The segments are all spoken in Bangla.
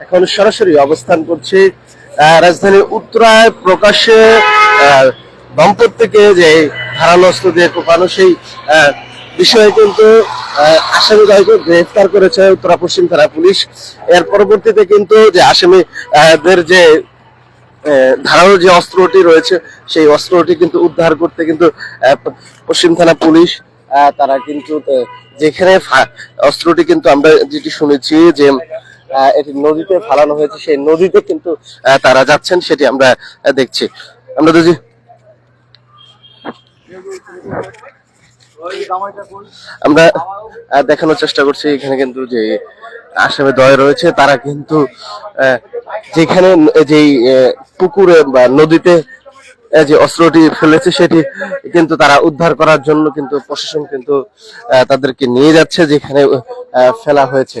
এখন সরাসরি অবস্থান করছি রাজধানী উত্তরায় প্রকাশ্যে দম্পত থেকে যে ধারালো অস্ত্র দিয়ে কোপানো সেই বিষয়ে কিন্তু আহ, আসামিদ্বয়কে গ্রেফতার করেছে উত্তরা পশ্চিম থানা পুলিশ। এর পরবর্তীতে কিন্তু যে আসামিদের যে ধারালো যে অস্ত্রটি রয়েছে সেই অস্ত্রটি কিন্তু উদ্ধার করতে কিন্তু পশ্চিম থানা পুলিশ তারা কিন্তু যেখানে অস্ত্রটি কিন্তু আমরা যেটি শুনেছি যে এটি নদীতে ফালানো হয়েছে, সেই নদীতে কিন্তু তারা যাচ্ছেন, সেটি আমরা দেখছি। আমরা দেখছি। আমরা দেখানোর চেষ্টা করছি, এখানে কিন্তু যে আসামে দয় রয়েছে, তারা কিন্তু যেখানে, যেই পুকুরে বা নদীতে যে অস্ত্রটি ফেলেছে, সেটি কিন্তু তারা উদ্ধার করার জন্য কিন্তু প্রশাসন কিন্তু তাদেরকে নিয়ে যাচ্ছে, যেখানে ফেলা হয়েছে।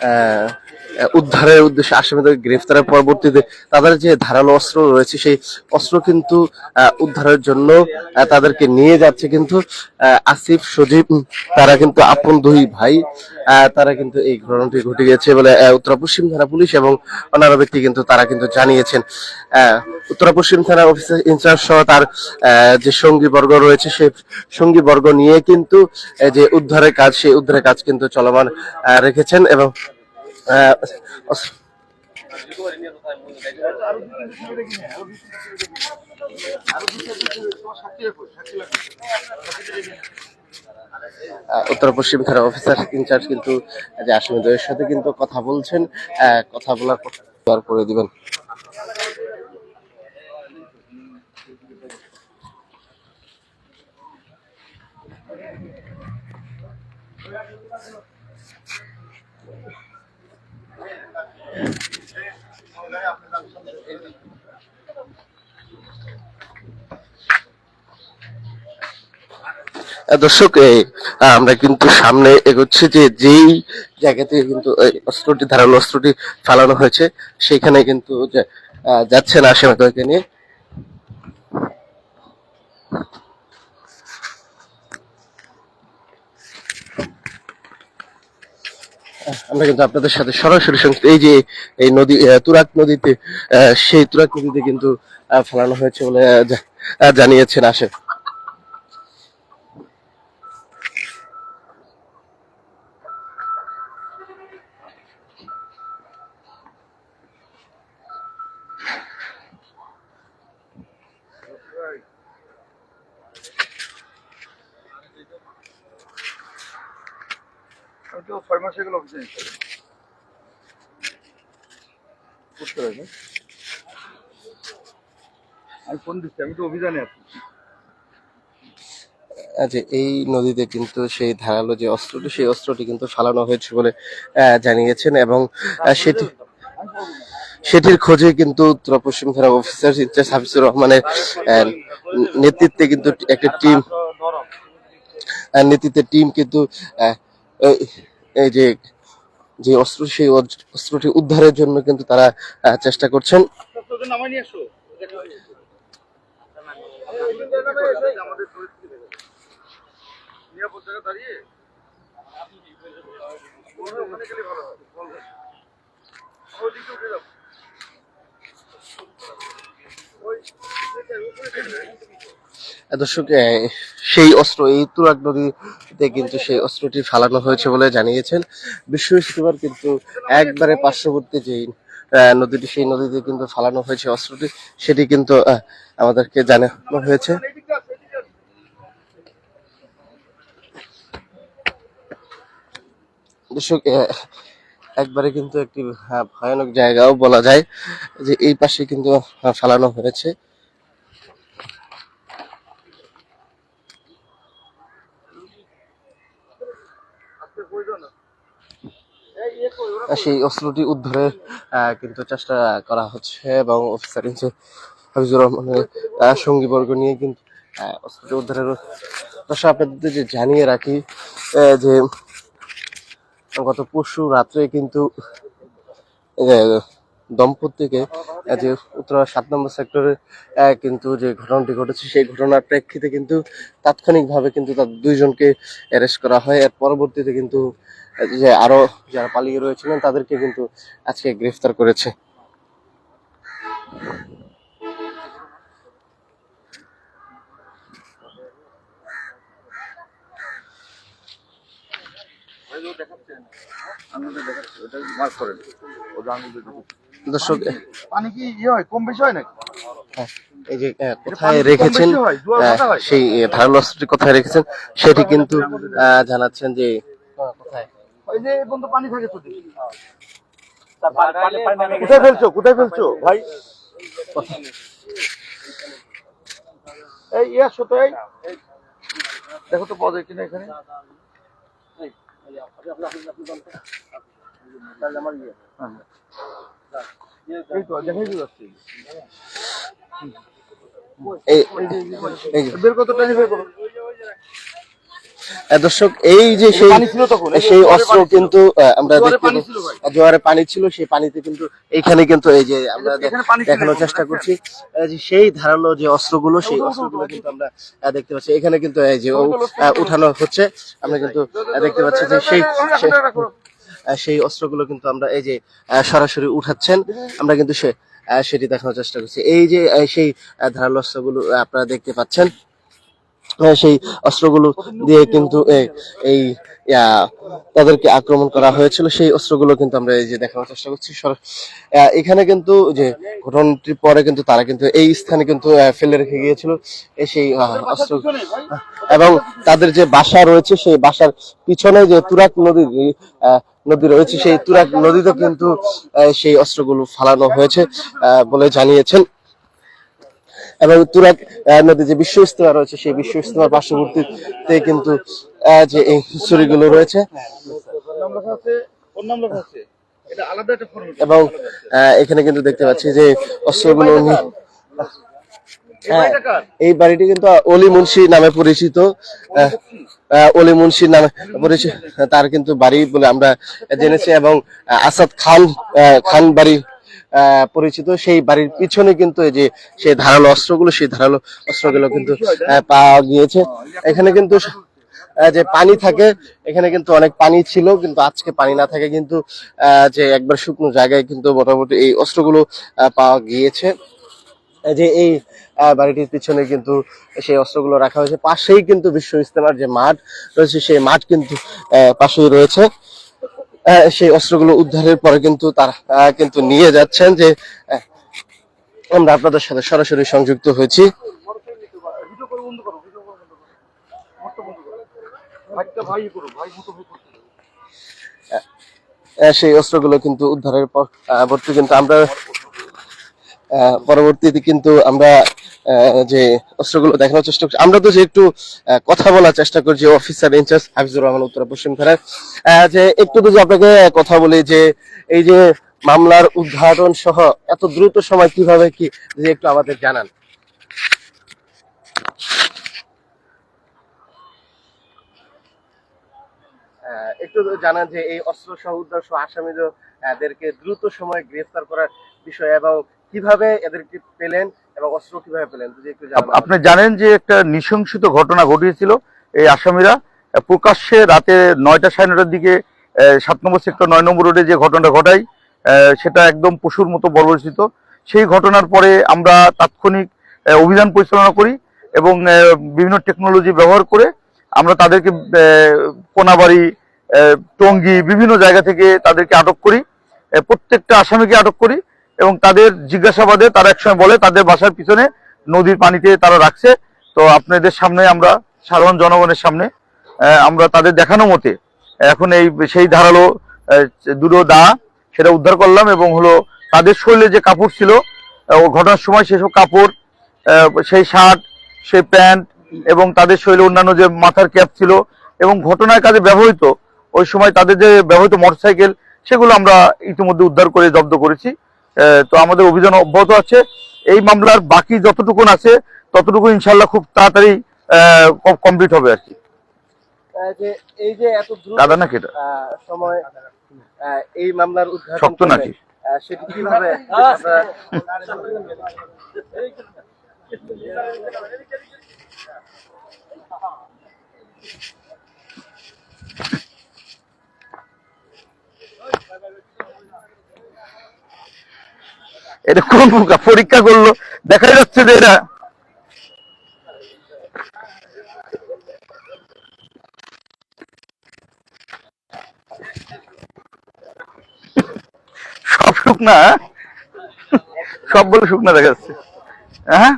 呃 উদ্ধারের উদ্দেশ্যে আসামিদের গ্রেফতারের পরবর্তীতে। তাদের যে ধারালো অস্ত্র রয়েছে, সেই অস্ত্র কিন্তু উদ্ধারের জন্য তাদেরকে নিয়ে যাচ্ছে কিন্তু আসিফ, সজীব তারা কিন্তু আপন দুই ভাই তারা কিন্তু এই ঘটনাটি ঘটে গেছে বলে উত্তর পশ্চিম থানা পুলিশ এবং অন্যান্য ব্যক্তি কিন্তু তারা কিন্তু জানিয়েছেন। উত্তর পশ্চিম থানা অফিসার ইনচার্জ সহ তার যে সঙ্গী বর্গ রয়েছে সেই সঙ্গী বর্গ নিয়ে কিন্তু যে উদ্ধারের কাজ, সেই উদ্ধারের কাজ কিন্তু চলমান রেখেছেন এবং উত্তর পশ্চিম থানার অফিসার ইনচার্জ কিন্তু, যে আসামিদের সাথে কিন্তু কথা বলছেন কথা বলার পর করে দিবেন। দর্শক আমরা কিন্তু সামনে এগোচ্ছি যে যেই জায়গা থেকে কিন্তু অস্ত্রটি, ধারালো অস্ত্রটি ফালানো হয়েছে, সেখানে কিন্তু যাচ্ছেন আসামিদেরকে নিয়ে। আমরা কিন্তু আপনাদের সাথে সরাসরি সংযুক্ত, এই যে এই নদী তুরাগ নদীতে সেই তুরাক নদীতে কিন্তু ফেলানো হয়েছে বলে জানিয়েছেন আসে আমি তো ছয় মাস এগুলো অফিসে নিতে হবে। বুঝতে পারছি আমি ফোন দিচ্ছি আমি তো অভিযানে আছি। যে এই নদীতে কিন্তু সেই ধারালো যে অস্ত্রটি সেই অস্ত্রটি কিন্তু ফালানো হয়েছে বলে জানিয়েছেন এবং সেটি সেটির খোঁজে কিন্তু উত্তর পশ্চিম থানা অফিসার ইনচার্জ হাফিজুর রহমানের নেতৃত্বে কিন্তু একটা টিম আহ, নেতৃত্বে টিম কিন্তু এই- যে যে অস্ত্র সেই অস্ত্রটি উদ্ধারের জন্য কিন্তু তারা চেষ্টা করছেন। দর্শক সেই অস্ত্র এই তুরাগ নদীতে কিন্তু সেই অস্ত্রটি ফালানো হয়েছে বলে জানিয়েছেন। বৃহস্পতিবার কিন্তু একবারে পার্শ্ববর্তী যে আহ, নদীটি, সেই নদীতে কিন্তু ফালানো হয়েছে অস্ত্রটি। সেটি কিন্তু আমাদেরকে জানানো হয়েছে। একবারে কিন্তু একটি ভয়ানক জায়গাও বলা যায় যে এই পাশে কিন্তু ফালানো হয়েছে। প্রয়োজন সেই অস্ত্রটি উদ্ধারের আহ, কিন্তু চেষ্টা করা হচ্ছে এবং অফিসার ইনচার্জ হাফিজুর রহমানের সঙ্গীবর্গ নিয়ে কিন্তু অস্ত্রটি উদ্ধারের দর্শক আপনাদের যে জানিয়ে রাখি যে গত পরশু রাত্রে কিন্তু দম্পতিকে যে উত্তরা সাত নম্বর সেক্টরে কিন্তু যে ঘটনাটি ঘটেছে সেই ঘটনার প্রেক্ষিতে কিন্তু তাৎক্ষণিকভাবে কিন্তু তাদের দুইজনকে অ্যারেস্ট করা হয়। এর পরবর্তীতে কিন্তু যে আরও যারা পালিয়ে রয়েছিলেন তাদেরকে কিন্তু আজকে গ্রেফতার করেছে। দর্শক পানি কি ইয়ে হয়? কম বেশি হয় নাকি? হ্যাঁ, এই যে কোথায় রেখেছেন হয়, হয়। সেই অস্ত্রটি কোথায় রেখেছেন সেটি কিন্তু জানাচ্ছেন যে কোথায়? ওই যে এই পর্যন্ত পানি থাকে তো কোথায় ফেলছো? কোথায় ফেলছো? ভাই। এই ইয়ে তো এই। দেখো তো পাওয়া যায় কিনা এখানে। হ্যাঁ। তো তো বের কত টানি বের করো। দর্শক এই যে সেই সেই অস্ত্র কিন্তু আমরা দেখতে পানি ছিল জোয়ারে পানি ছিল সেই পানিতে কিন্তু এইখানে কিন্তু এই যে আমরা দেখানোর চেষ্টা করছি সেই ধারালো যে অস্ত্রগুলো সেই অস্ত্রগুলো কিন্তু আমরা দেখতে পাচ্ছি এখানে কিন্তু এই যে উঠানো হচ্ছে আমরা কিন্তু দেখতে পাচ্ছি যে সেই সেই- অস্ত্রগুলো কিন্তু আমরা এই যে সরাসরি উঠাচ্ছেন আমরা কিন্তু সে সেটি দেখানোর চেষ্টা করছি এই যে সেই ধারালো অস্ত্রগুলো আপনারা দেখতে পাচ্ছেন সেই অস্ত্রগুলো দিয়ে কিন্তু এই তাদেরকে আক্রমণ করা হয়েছিল। সেই অস্ত্রগুলো কিন্তু আমরা এই যে দেখানোর চেষ্টা করছি। এখানে কিন্তু যে ঘটনাটির পরে কিন্তু তারা কিন্তু এই স্থানে কিন্তু ফেলে রেখে গিয়েছিল। সেই অস্ত্র, এবং তাদের যে বাসা রয়েছে, সেই বাসার পিছনে যে তুরাক নদীর নদী রয়েছে, সেই তুরাক নদীতে কিন্তু সেই অস্ত্রগুলো ফালানো হয়েছে বলে জানিয়েছেন। এবং তুরাক নদী যে বিশ্ব ইস্তেমা রয়েছে সেই বিশ্ব ইস্তেমার পার্শ্ববর্তীতে কিন্তু যে এই ছুরিগুলো রয়েছে। এবং এখানে কিন্তু দেখতে পাচ্ছি যে অস্ত্রগুলো এই বাড়িটা কার? এই বাড়িটি কিন্তু অলি মুন্সি নামে পরিচিত। অলি মুন্সি নামে পরিচিত। তার কিন্তু বাড়ি বলে আমরা জেনেছি এবং আসাদ খান খান বাড়ি পরিচিত। সেই বাড়ির পিছনে কিন্তু এই যে সেই ধারালো অস্ত্রগুলো, সেই ধারালো অস্ত্রগুলো কিন্তু পাওয়া গিয়েছে। এখানে কিন্তু যে পানি থাকে, এখানে কিন্তু অনেক পানি ছিল, কিন্তু আজকে পানি না থাকে কিন্তু যে একবার শুকনো জায়গায় কিন্তু মোটামুটি এই অস্ত্রগুলো পাওয়া গিয়েছে। যে এই বাড়িটির পিছনে কিন্তু সেই অস্ত্রগুলো রাখা হয়েছে। পাশেই কিন্তু বিশ্ব ইস্তেমার যে মাঠ রয়েছে, সেই মাঠ কিন্তু পাশেই রয়েছে। সেই অস্ত্রগুলো উদ্ধারের পরে কিন্তু তারা কিন্তু নিয়ে যাচ্ছেন যে আমরা আপনাদের সাথে সরাসরি সংযুক্ত হয়েছি। সেই অস্ত্রগুলো কিন্তু উদ্ধারের পর কিন্তু আমরা পরবর্তীতে কিন্তু আমরা যে অস্ত্রগুলো দেখানোর চেষ্টা করছি। আমরা তো যে একটু কথা বলার চেষ্টা করছি অফিসার ইনচার্জ হাফিজুর রহমান উত্তর পশ্চিম থানার। যে একটু যদি আপনাকে কথা বলি যে এই যে মামলার উদ্ঘাটন সহ এত দ্রুত সময় কীভাবে কি, যদি একটু আমাদের জানান। একটু যে এই অস্ত্র সহ উদ্ধার সহ আসামিদেরকে দ্রুত সময়ে গ্রেফতার করার বিষয় এবং কীভাবে এদেরকে পেলেন এবং অস্ত্র কীভাবে পেলেন? যদি একটু আপনি জানেন যে একটা নৃশংসিত ঘটনা ঘটিয়েছিল এই আসামিরা প্রকাশ্যে রাতে নয়টা সাড়ে নটার দিকে সাত নম্বর সেক্টর নয় নম্বর রোডে যে ঘটনাটা ঘটায় সেটা একদম পশুর মতো বর্বরিত সেই ঘটনার পরে আমরা তাৎক্ষণিক অভিযান পরিচালনা করি এবং বিভিন্ন টেকনোলজি ব্যবহার করে আমরা তাদেরকে কোনাবাড়ি টঙ্গী বিভিন্ন জায়গা থেকে তাদেরকে আটক করি। প্রত্যেকটা আসামিকে আটক করি। এবং তাদের জিজ্ঞাসাবাদে তারা একসময় বলে, তাদের বাসার পিছনে নদীর পানিতে তারা রাখছে। তো আপনাদের সামনে আমরা, সাধারণ জনগণের সামনে আমরা তাদের দেখানো মতে, এখন এই, সেই ধারালো দুটো দা, সেটা উদ্ধার করলাম এবং হলো তাদের শরীরে যে কাপড় ছিল ঘটনার সময় সেসব কাপড় সেই শার্ট, সেই প্যান্ট এবং তাদের শরীরে অন্যান্য যে মাথার ক্যাপ ছিল এবং ঘটনার কাজে ব্যবহৃত, ওই সময় তাদের যে ব্যবহৃত মোটরসাইকেল, সেগুলো আমরা ইতিমধ্যে উদ্ধার করে জব্দ করেছি। তো আমাদের অভিযান অব্যাহত আছে। এই মামলার বাকি যতটুকুন আছে ততটুকু ইনশাল্লাহ খুব তাড়াতাড়ি কমপ্লিট হবে আর কি। এই যে এত দ্রুত দাদা নাকি সময় এই মামলার শক্ত নাকি? সেটি কীভাবে এটা কোন পোকা পরীক্ষা করল? দেখা যাচ্ছে যে এটা সব শুকনা সব সবগুলো শুকনা দেখা যাচ্ছে। হ্যাঁ?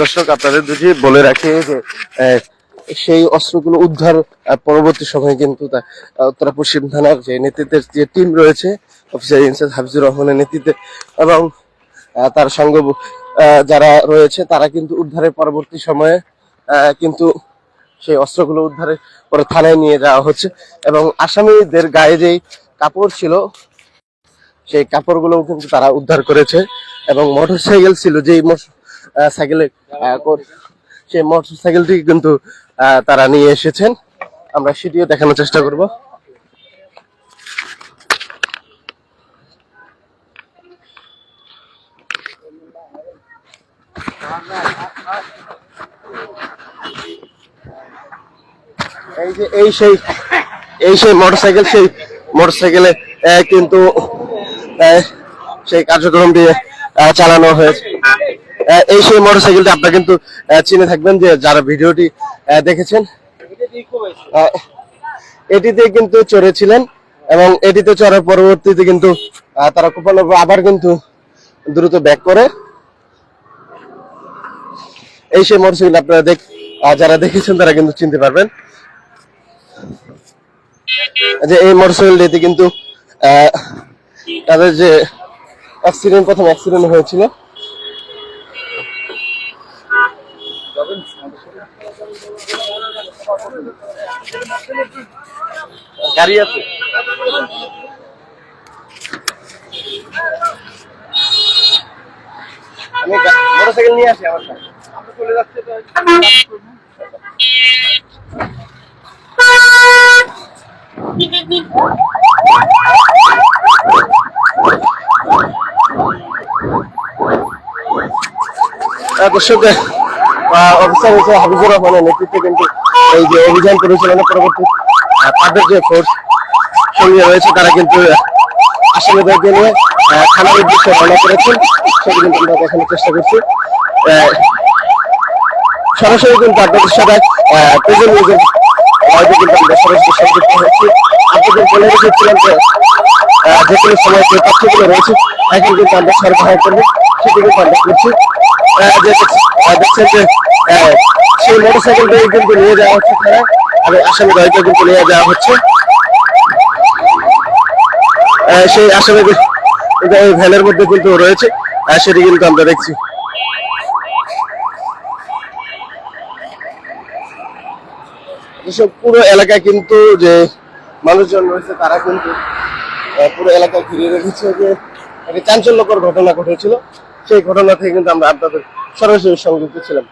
দর্শক, আপনাদের দুটি বলে রাখি যে সেই অস্ত্রগুলো উদ্ধার পরবর্তী সময়ে কিন্তু উত্তরা পশ্চিম থানার যে নেতৃত্বের যে টিম রয়েছে, অফিসার ইনচার্জ হাফিজুর রহমানের নেতৃত্বে এবং তার সঙ্গে যারা রয়েছে, তারা কিন্তু উদ্ধারের পরবর্তী সময়ে কিন্তু সেই অস্ত্রগুলো উদ্ধারের পরে থানায় নিয়ে যাওয়া হচ্ছে এবং আসামিদের গায়ে যেই কাপড় ছিল সেই কাপড়গুলোও কিন্তু তারা উদ্ধার করেছে এবং মোটর সাইকেল ছিল যেই সাইকেলে সেই মোটর সাইকেলটি কিন্তু তারা নিয়ে এসেছেন। আমরা সেটিও দেখানোর চেষ্টা করব। এই যে, এই সেই এই সেই মোটরসাইকেল, সেই মোটরসাইকেলে কিন্তু সেই কার্যক্রমটি আহ, চালানো হয়েছে। এই সেই মোটরসাইকেলটি আপনারা কিন্তু চিনে থাকবেন যে যারা ভিডিওটি দেখেছেন এটিতে কিন্তু চড়েছিলেন এবং এটিতে চড়ার পরবর্তীতে কিন্তু তারা আবার কিন্তু দ্রুত ব্যাক করে। এই সেই মোটরসাইকেল আপনারা দেখ যারা দেখেছেন তারা কিন্তু চিনতে পারবেন যে এই মোটরসাইকেলটিতে কিন্তু তাদের যে অ্যাক্সিডেন্ট প্রথম অ্যাক্সিডেন্ট হয়েছিল। গাড়ি আছে। আমি মোটরসাইকেল নিয়ে আসি আমার সাথে। চলে যাচ্ছে তো দর্শক অফিসার হিসেবে হাবিবুর রহমানের নেতৃত্বে কিন্তু এই যে অভিযান পরিচালনা পরবর্তী তাদের যে ফোর্স সঙ্গে রয়েছে, তারা কিন্তু আসামিদেরকে নিয়ে থানার উদ্দেশ্যে রওনা করেছেন। সেটি কিন্তু আমরা দেখানোর চেষ্টা করছি। সরাসরি কিন্তু আপনাদের সাথে প্রেজেন্ট কিন্তু আমরা সরাসরি সংযুক্ত হচ্ছি আপনাদের বলে রেখেছিলাম যে যে সময় যে তথ্যগুলো রয়েছে এখন কিন্তু আমরা সরবরাহ করব সেটি কিন্তু আমরা করছি দেখছেন যে সেই মোটর সাইকেলটাই কিন্তু নিয়ে যাওয়া হচ্ছে থানায় আর আসামি গাড়িটা কিন্তু নিয়ে যাওয়া হচ্ছে। সেই আসামি ভ্যানের মধ্যে কিন্তু রয়েছে সেটি কিন্তু আমরা দেখছি। এসব পুরো এলাকায় কিন্তু যে মানুষজন রয়েছে, তারা কিন্তু পুরো এলাকা ঘিরে রেখেছে যে একটা চাঞ্চল্যকর ঘটনা ঘটেছিল। সেই ঘটনা থেকে কিন্তু আমরা আপনাদের সরাসরি সংযুক্ত ছিলাম।